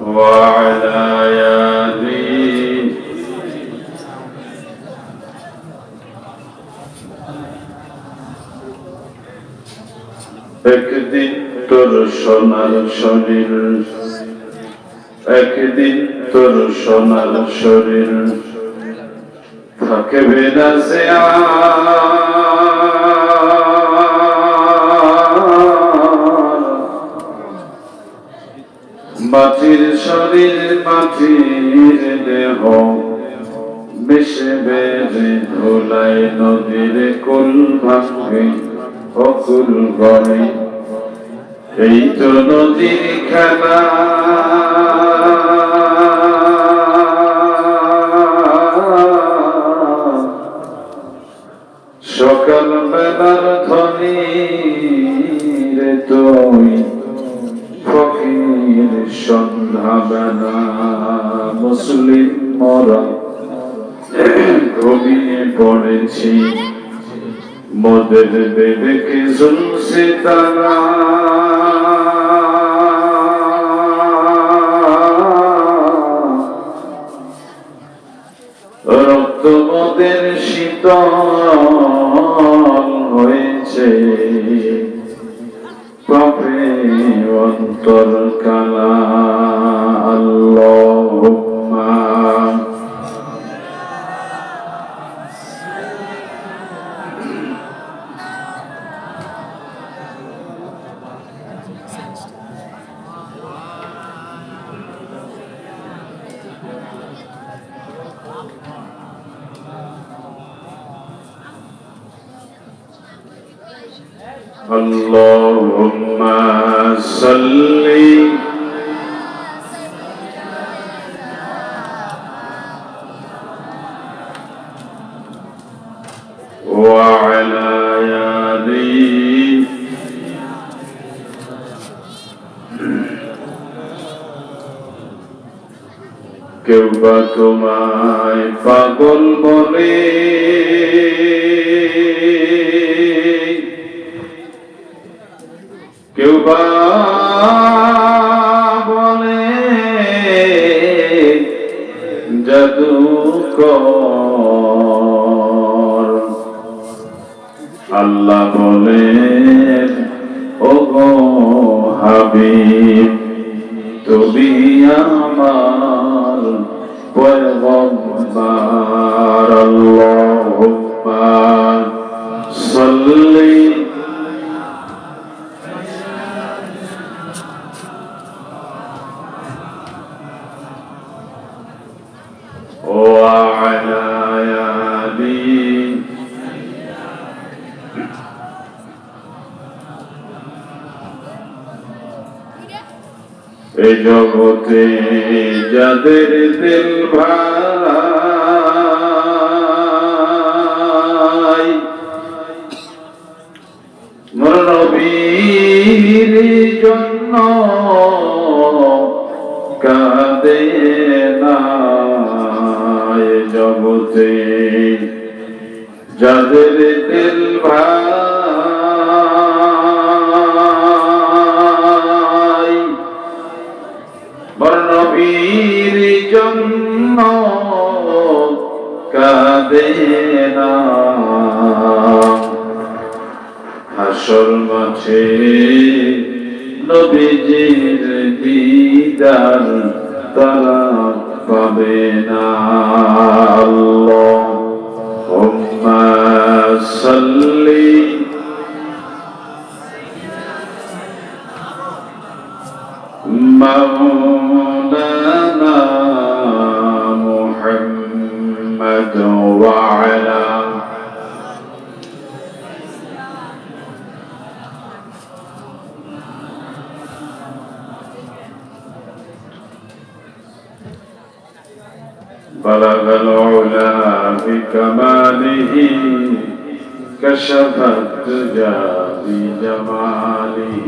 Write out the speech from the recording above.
وعلى آله একদিন তোর সোনার শরীর একদিন তোর সোনার শরীর থাকবে না সে শরীর মাটির দেহ। মিশে বেড়ে ধুলাই নদীর কুল ভাঙবে অকুল গড়ে এই তো নদীর খেলা। সকাল বেলার ধ্বনি রে তুই ফকির সন্ধ্যা মুসলিম মরা ঘুমিয়ে পড়েছি মদের বেবেকে জুলসে তারা রক্ত মদের শীতল হয়েছে। অন্তর কালা। اللهم صل وعلى آله কেউ বা তোমায় পাগল বলে জাদুকর আল্লাহ বলে ও গো হাবিব তুমি আমার পয়গম্বর আল্লাহুম্মা সাল্লি وعلى آله এ জগতে যাদের দিল ভাই মোর নবীর জন্য কাঁদে জগতে যাদের দিল ভাই, বর্ণবীর জন্য কাঁদে না। হাসর মাঠে নবীজির দিদার তারা পাবে না। مولانا محمد وعلى بلغ العلا بكماله كشف الدجى بجماله.